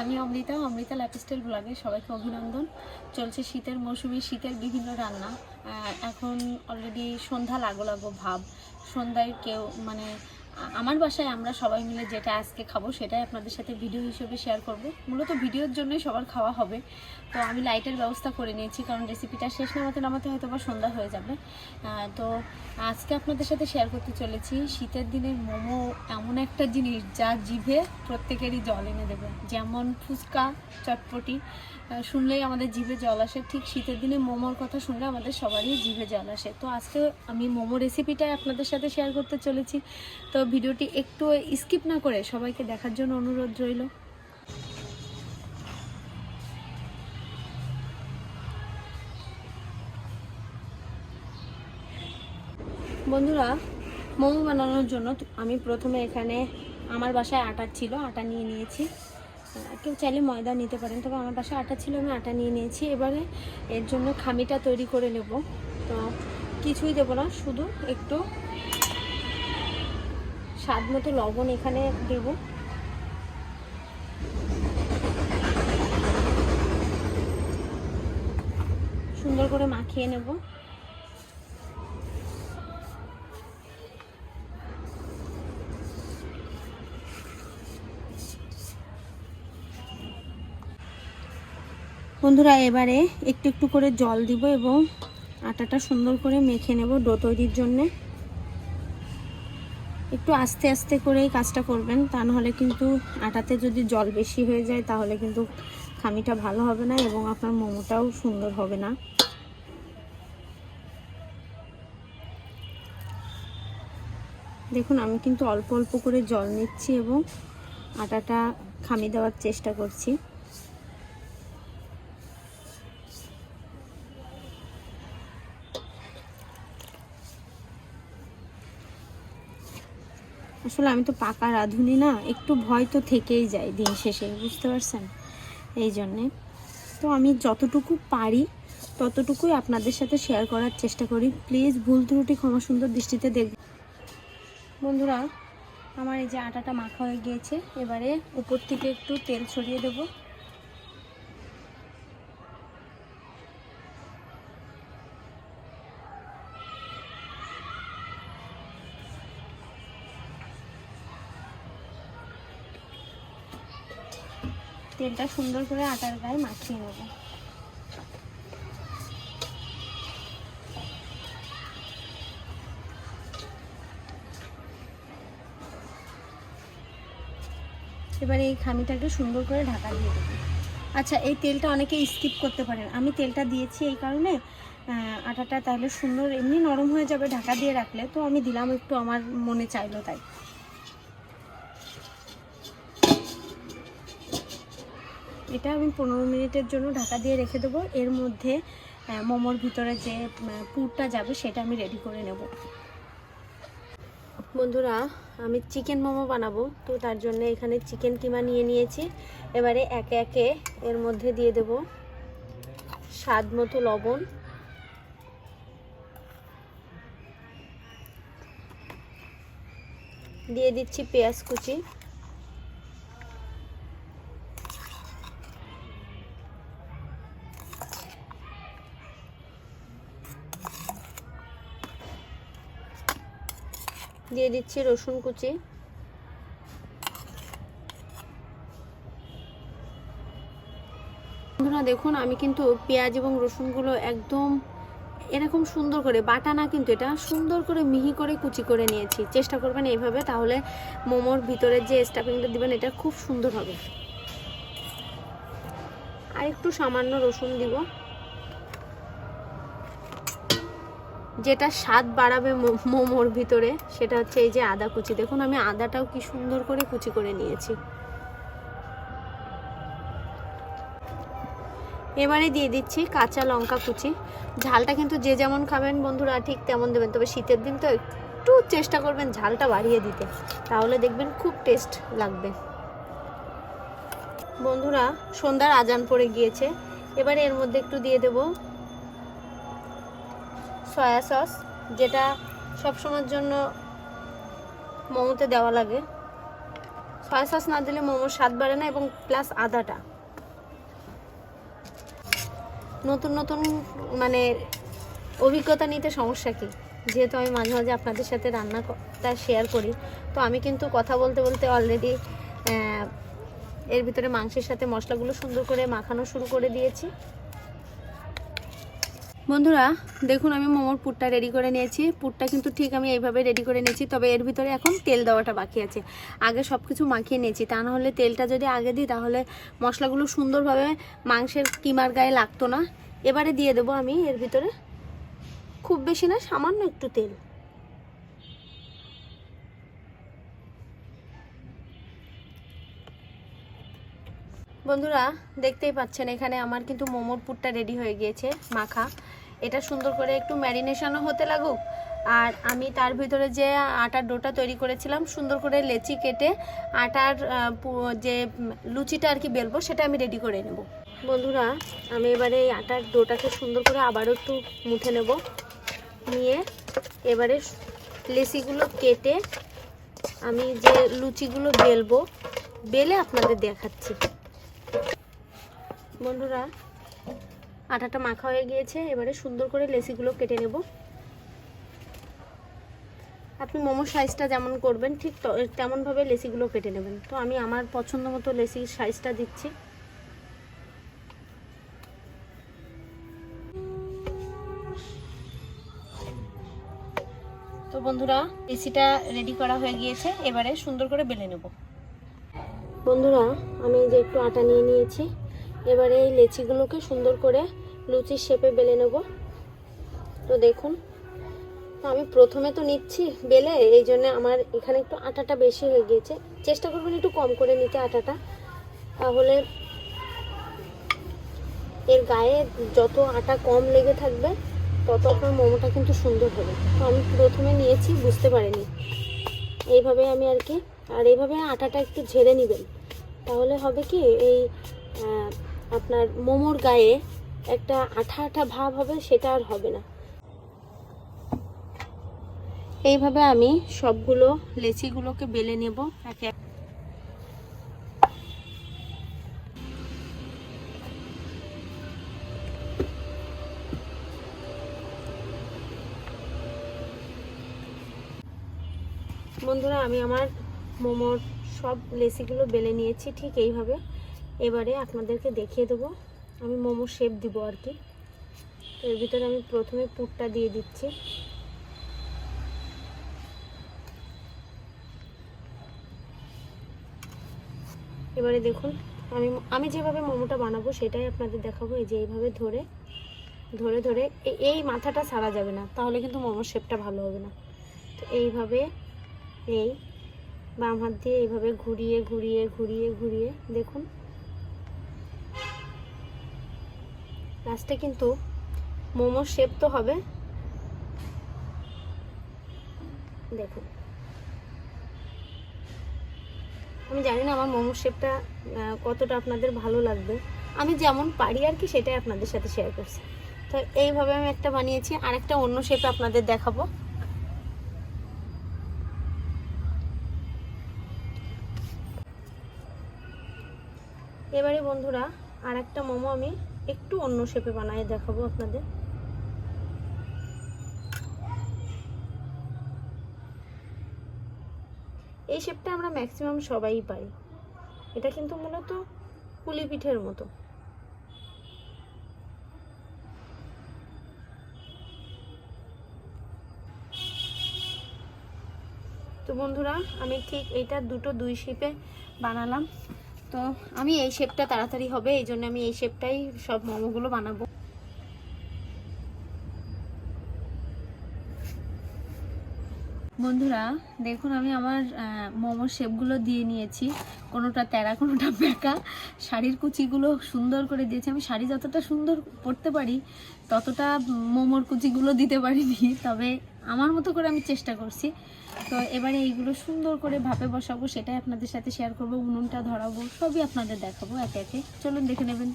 আমি অমৃতা অমৃতা লাইফস্টাইল ব্লগে সবাইকে অভিনন্দন। চলছে শীতের মৌসুমে শীতের বিভিন্ন রান্না। এখন অলরেডি সন্ধ্যা লাগো লাগো ভাব। সন্ধ্যায় কেউ মানে আমার বাসায় আমরা সবাই মিলে যেটা আজকে খাব সেটাই আপনাদের সাথে ভিডিও হিসেবে শেয়ার করব। মূলত ভিডিওর জন্যই সবার খাওয়া হবে। তো আমি লাইটের ব্যবস্থা করে নিয়েছি, কারণ রেসিপিটা শেষ নামাতে নামাতে হয়তো বা সন্ধ্যা হয়ে যাবে। তো আজকে আপনাদের সাথে শেয়ার করতে চলেছি, শীতের দিনের মোমো এমন একটা জিনিস যা জিভে প্রত্যেকেরই জল এনে দেবে। যেমন ফুচকা, চটপটি শুনলেই আমাদের জিভে জল আসে। ঠিক শীতের দিনে মোমোর কথা শুনলে আমাদের সবারই জিভে জল আসে। তো আজকে আমি মোমো রেসিপিটাই আপনাদের সাথে শেয়ার করতে চলেছি। তো ভিডিওটি একটু স্কিপ না করে সবাইকে দেখার জন্য অনুরোধ রইল। বন্ধুরা, মোমো বানানোর জন্য আমি প্রথমে এখানে আমার বাসায় আটা ছিল, আটা নিয়ে নিয়েছি। কেউ চাইলে ময়দা নিতে পারেন, তবে আমার বাসায় আটা ছিল, আমি আটা নিয়ে নিয়েছি। এবারে এর জন্য খামিটা তৈরি করে নেব। তো কিছুই দেবো না, শুধু একটু স্বাদ মতো লবণ এখানে দেব। সুন্দর করে মাখিয়ে নেব। বন্ধুরা, এবারে একটু একটু করে জল দিব এবং আটাটা সুন্দর করে মেখে নেব ডো তৈরির জন্যে। একটু আস্তে আস্তে করেই কাজটা করবেন, তা নাহলে কিন্তু আটাতে যদি জল বেশি হয়ে যায় তাহলে কিন্তু খামিটা ভালো হবে না এবং আপনার মোমোটাও সুন্দর হবে না। দেখুন, আমি কিন্তু অল্প অল্প করে জল নিচ্ছি এবং আটাটা খামি দেওয়ার চেষ্টা করছি। আসলে আমি তো পাকা রাঁধুনি না, একটু ভয় তো থেকেই যায় দিন শেষে, বুঝতে পারছেন? এই জন্যে। তো আমি যতটুকু পারি, ততটুকুই আপনাদের সাথে শেয়ার করার চেষ্টা করি। প্লিজ ভুল ত্রুটি ক্ষমা সুন্দর দৃষ্টিতে দেখব বন্ধুরা, আমার এই যে আটাটা মাখা হয়ে গিয়েছে, এবারে উপর থেকে একটু তেল ছড়িয়ে দেবো। তেলটা সুন্দর করে আটার গায়ে মাখিয়ে নেব। এবারে এই খামিটাকে সুন্দর করে ঢাকা দিয়ে দেবো। আচ্ছা এই তেলটা অনেকে স্কিপ করতে পারেন। আমি তেলটা দিয়েছি এই কারণে আটাটা তাহলে সুন্দর এমনি নরম হয়ে যাবে ঢাকা দিয়ে রাখলে। তো আমি দিলাম একটু, আমার মনে চাইলো তাই। এটা আমি পনেরো মিনিটের জন্য ঢাকা দিয়ে রেখে দেবো। এর মধ্যে মোমোর ভিতরে যে পুরটা যাবে সেটা আমি রেডি করে নেব। বন্ধুরা, আমি চিকেন মোমো বানাবো, তো তার জন্য এখানে চিকেন কিমা নিয়ে নিয়েছি। এবারে একে একে এর মধ্যে দিয়ে দেব স্বাদ মতো লবণ। দিয়ে দিচ্ছি পেঁয়াজ কুচি। দিয়ে দিচ্ছি রসুন কুচি। বন্ধুরা, দেখুন, আমি কিন্তু পেঁয়াজ এবং রসুনগুলো একদম এরকম সুন্দর করে, বাটা না কিন্তু এটা, সুন্দর করে মিহি করে কুচি করে নিয়েছি। চেষ্টা করবেন এইভাবে, তাহলে মোমোর ভিতরে যে স্টাফিংটা দিবেন, এটা খুব সুন্দর হবে। আর একটু সামান্য রসুন দিব। যেটা স্বাদ বাড়াবে মোমোর ভিতরে, সেটা হচ্ছে এই যে আদা কুচি। দেখুন, আমি আদাটাও কি সুন্দর করে কুচি করে নিয়েছি। এবারে দিয়ে দিচ্ছি কাঁচা লঙ্কা কুচি। ঝালটা কিন্তু যে যেমন খাবেন বন্ধুরা, ঠিক তেমন দেবেন। তবে শীতের দিন তো একটু চেষ্টা করবেন ঝালটা বাড়িয়ে দিতে। তাহলে দেখবেন খুব টেস্ট লাগবে। বন্ধুরা, সন্ধ্যার আজান পড়ে গিয়েছে। এবারে এর মধ্যে একটু দিয়ে দেবো সয়া সস যেটা সবসময়ের জন্য মোমোতে দেওয়া লাগে। সয়া সস না দিলে মোমোর স্বাদ বাড়ে না এবং প্লাস আদাটা। নতুন নতুন মানে অভিজ্ঞতা নিতে সমস্যা কি? যেহেতু আমি মাঝে মাঝে আপনাদের সাথে রান্নাটা শেয়ার করি, তো আমি কিন্তু কথা বলতে বলতে অলরেডি এর ভিতরে মাংসের সাথে মশলাগুলো সুন্দর করে মাখানো শুরু করে দিয়েছি। বন্ধুরা, দেখুন আমি মোমোর পুরটা রেডি করে নিয়েছি। পুরটা কিন্তু ঠিক আমি এইভাবে রেডি করে নিয়েছি, তবে এর ভিতরে এখন তেল দেওয়াটা বাকি আছে। আগে সব কিছু মাখিয়ে নিয়েছি, তা না হলে তেলটা যদি আগে দিই, তাহলে মশলাগুলো সুন্দরভাবে মাংসের কিমার গায়ে লাগতো না। এবারে দিয়ে দেবো আমি এর ভিতরে খুব বেশি না, সামান্য একটু তেল। বন্ধুরা, দেখতেই পাচ্ছেন এখানে আমার কিন্তু মোমোর পুরটা রেডি হয়ে গিয়েছে, মাখা। এটা সুন্দর করে একটু ম্যারিনেশনও হতে লাগুক। আর আমি তার ভিতরে যে আটার ডোটা তৈরি করেছিলাম, সুন্দর করে লেচি কেটে আটার যে লুচিটা আর কি বেলবো, সেটা আমি রেডি করে নেব। বন্ধুরা, আমি এবারে এই আটার ডোটাকে সুন্দর করে আবারও একটু মুঠে নেব। নিয়ে এবারে লেচিগুলো কেটে আমি যে লুচিগুলো বেলবো, বেলে আপনাদের দেখাচ্ছি। বন্ধুরা আটাটা মাখা হয়ে গিয়েছে, এবারে সুন্দর করে লেসিগুলো কেটে নেব। আপনি মোমোর সাইজটা যেমন করবেন, ঠিক তেমনভাবে লেসিগুলো কেটে নেবেন। তো আমি আমার পছন্দ মতো লেসির সাইজটা দিচ্ছি। তো বন্ধুরা, লেসিটা রেডি করা হয়ে গিয়েছে, এবারে সুন্দর করে বেলে নেব। বন্ধুরা, আমি যে একটু আটা নিয়ে নিয়েছি। এবারে এই লেচিগুলোকে সুন্দর করে লুচির শেপে বেলে নেব। তো দেখুন, তো আমি প্রথমে তো নিচ্ছি বেলে, এই জন্য আমার এখানে একটু আটাটা বেশি হয়ে গিয়েছে। চেষ্টা করবেন একটু কম করে নিতে আটাটা। তাহলে এর গায়ে যত আটা কম লেগে থাকবে, তত আপনার মোমোটা কিন্তু সুন্দর হবে। তো আমি প্রথমে নিয়েছি, বুঝতে পারিনি। এইভাবে আমি আর কি, আর এইভাবে আটাটা একটু ঝেড়ে নেবেন। তাহলে হবে কি, এই আপনার মোমোর গায়ে একটা আঠা আঠা ভাব হবে, সেটা আর হবে না। এইভাবে আমি সবগুলো লেচিগুলোকে বেলে নেব, একে এক- বন্ধুরা, আমি আমার মোমোর সব লেসিগুলো বেলে নিয়েছি, ঠিক এইভাবে। এবারে আপনাদেরকে দেখিয়ে দেবো আমি মোমো শেপ দিব আর কি তো এর ভিতরে আমি প্রথমে পুরটা দিয়ে দিচ্ছি। এবারে দেখুন, আমি আমি যেভাবে মোমোটা বানাবো সেটাই আপনাদের দেখাবো, এই যে এইভাবে ধরে ধরে ধরে এই মাথাটা সারা যাবে না, তাহলে কিন্তু মোমোর শেপটা ভালো হবে না। তো এইভাবে এই বাম হাত দিয়ে এইভাবে ঘুরিয়ে ঘুরিয়ে ঘুরিয়ে ঘুরিয়ে, দেখুন লাস্টে কিন্তু মোমোর শেপ তো হবে। দেখুন। আমি জানি না আমার মোমোর শেপটা কতটা আপনাদের ভালো লাগবে। আমি যেমন পারি আর কি, সেটাই আপনাদের সাথে শেয়ার করছি। তো এইভাবে আমি একটা বানিয়েছি আর একটা অন্য শেপে আপনাদের দেখাবো। এবারে বন্ধুরা আর একটা মোমো আমি একটু অন্য শেপে বানায় দেখাবো আপনাদের। এই শেপটা আমরা ম্যাক্সিমাম সবাই পাই। এটা কিন্তু মূলত পুলি পিঠের মতো। তো বন্ধুরা, আমি ঠিক এইটা দুটো দুই শেপে বানালাম। তো আমি এই শেপটা তাড়াতাড়ি হবে, এই জন্য আমি এই শেপটাই সব মোমোগুলো বানাবো। বন্ধুরা, দেখুন আমি আমার মোমোর শেপগুলো দিয়ে নিয়েছি। কোনোটা তেরা কোনোটা বেঁকা। শাড়ির কুচিগুলো সুন্দর করে দিয়েছি। আমি শাড়ি যতটা সুন্দর পরতে পারি, ততটা মোমোর কুচিগুলো দিতে পারিনি। তবে আমার মতো করে আমি চেষ্টা করছি। তো এবারে এইগুলো সুন্দর করে ভাপে বসাবো, সেটাই আপনাদের সাথে শেয়ার করব, উনুনটা ধরাবো, সবই আপনাদের দেখাবো, একে একে। চলুন দেখে নেবেন।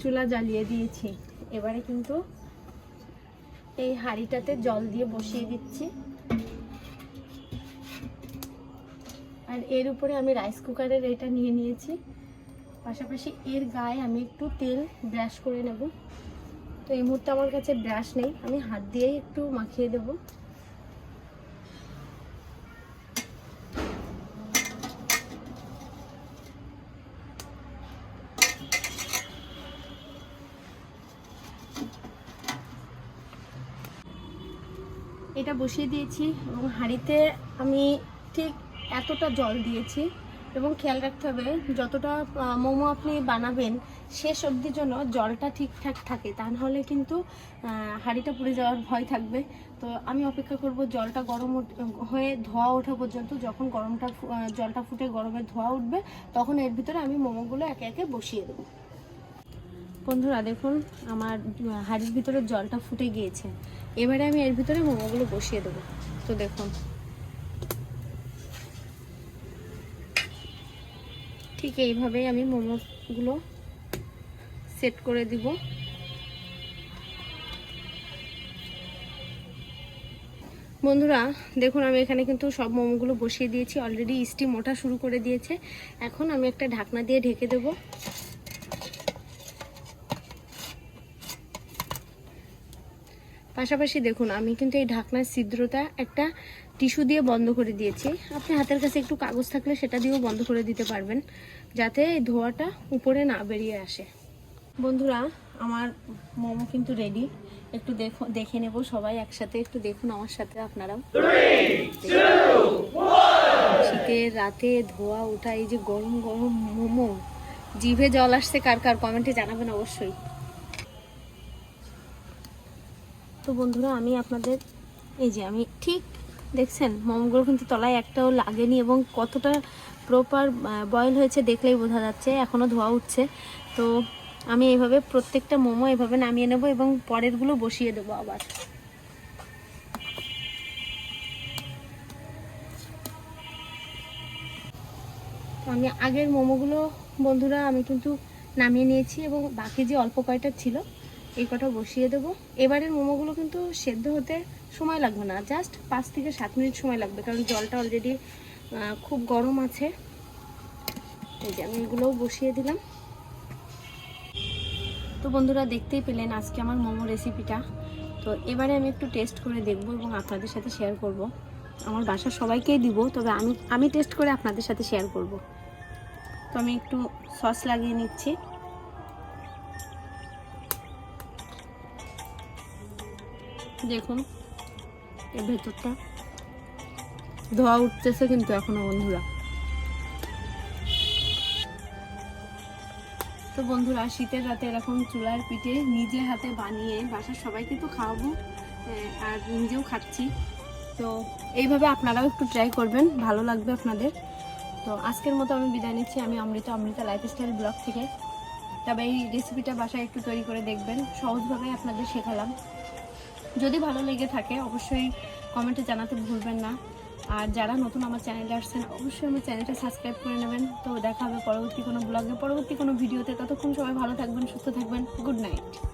চুলা জ্বালিয়ে দিয়েছি। এবারে কিন্তু এই হাঁড়িটাতে জল দিয়ে বসিয়ে দিচ্ছি। আর এর উপরে আমি রাইস কুকারের এটা নিয়ে নিয়েছি। পাশাপাশি এর গায়ে আমি একটু তেল ব্রাশ করে নেব। তো এই মুহূর্তে আমার কাছে ব্রাশ নেই। আমি হাত দিয়েই একটু মাখিয়ে দেবো। এটা বসিয়ে দিয়েছি এবং হাঁড়িতে আমি ঠিক এতটা জল দিয়েছি এবং খেয়াল রাখতে হবে যতটা মোমো আপনি বানাবেন শেষ অবধির জন্য জলটা ঠিকঠাক থাকে। তা নাহলে কিন্তু হাঁড়িটা পুড়ে যাওয়ার ভয় থাকবে। তো আমি অপেক্ষা করব জলটা গরম হয়ে ধোয়া ওঠা পর্যন্ত। যখন গরমটা জলটা ফুটে গরমের ধোয়া উঠবে, তখন এর ভিতরে আমি মোমোগুলো একে একে বসিয়ে দেবো। বন্ধুরা, দেখুন, আমার হাঁড়ির ভিতরে জলটা ফুটে গিয়েছে। এবারে আমি এর ভিতরে মোমোগুলো বসিয়ে দেবো। তো দেখুন। ঠিক এইভাবেই আমি মোমোগুলো সেট করে দিব। বন্ধুরা, দেখুন আমি এখানে কিন্তু সব মোমোগুলো বসিয়ে দিয়েছি। অলরেডি স্টিম ওঠা শুরু করে দিয়েছে। এখন আমি একটা ঢাকনা দিয়ে ঢেকে দেবো। পাশাপাশি দেখুন, আমি কিন্তু এই ঢাকনার ছিদ্রটা একটা টিস্যু দিয়ে বন্ধ করে দিয়েছি। আপনি হাতের কাছে একটু কাগজ থাকলে সেটা দিয়েও বন্ধ করে দিতে পারবেন, যাতে এই ধোয়াটা উপরে না বেরিয়ে আসে। বন্ধুরা, আমার মোমো কিন্তু রেডি একটু দেখো, দেখে নেব সবাই একসাথে, একটু দেখুন আমার সাথে আপনারাও। শীতের রাতে ধোয়া ওঠা, এই যে গরম গরম মোমো, জিভে জল আসছে, কার কার কমেন্টে জানাবেন অবশ্যই। তো বন্ধুরা, আমি আপনাদের, এই যে আমি ঠিক দেখছেন, মোমোগুলো কিন্তু তলায় একটাও লাগেনি এবং কতটা প্রপার বয়েল হয়েছে দেখলেই বোঝা যাচ্ছে এখনও ধোয়া উঠছে। তো আমি এইভাবে প্রত্যেকটা মোমো এভাবে নামিয়ে নেব এবং পরেরগুলো বসিয়ে দেবো আবার। আমি আগের মোমোগুলো, বন্ধুরা, আমি কিন্তু নামিয়ে নিয়েছি এবং বাকি যে অল্প কয়টা ছিল এই কটা বসিয়ে দেবো। এবারের মোমোগুলো কিন্তু সেদ্ধ হতে সময় লাগবে না জাস্ট পাঁচ থেকে সাত মিনিট সময় লাগবে, কারণ জলটা অলরেডি খুব গরম আছে। এই যে আমি এগুলোও বসিয়ে দিলাম। তো বন্ধুরা, দেখতেই পেলেন আজকে আমার মোমো রেসিপিটা তো এবারে আমি একটু টেস্ট করে দেখব এবং আপনাদের সাথে শেয়ার করব। আমার বাসার সবাইকেই দিব, তবে আমি আমি টেস্ট করে আপনাদের সাথে শেয়ার করব। তো আমি একটু সস লাগিয়ে নিচ্ছি। দেখুন, এর ভেতরটা। ধোয়া উঠতেছে কিন্তু এখনও, বন্ধুরা। তো বন্ধুরা, শীতের রাতে এরকম চুলার পিঠে নিজে হাতে বানিয়ে বাসার সবাইকে তো খাওয়াবো আর নিজেও খাচ্ছি। তো এইভাবে আপনারাও একটু ট্রাই করবেন, ভালো লাগবে আপনাদের। তো আজকের মতো আমি বিদায় নিচ্ছি। আমি অমৃতা অমৃতা লাইফস্টাইল ব্লগ থেকে। তবে এই রেসিপিটা বাসায় একটু তৈরি করে দেখবেন। সহজভাবে আপনাদের শেখালাম। যদি ভালো লেগে থাকে, অবশ্যই কমেন্টে জানাতে ভুলবেন না। আর যারা নতুন আমার চ্যানেলে আসছেন, অবশ্যই আমার চ্যানেলটা সাবস্ক্রাইব করে নেবেন। তো দেখা হবে পরবর্তী কোনো ব্লগে পরবর্তী কোনো ভিডিওতে ততক্ষণ সবাই ভালো থাকবেন, সুস্থ থাকবেন। Good night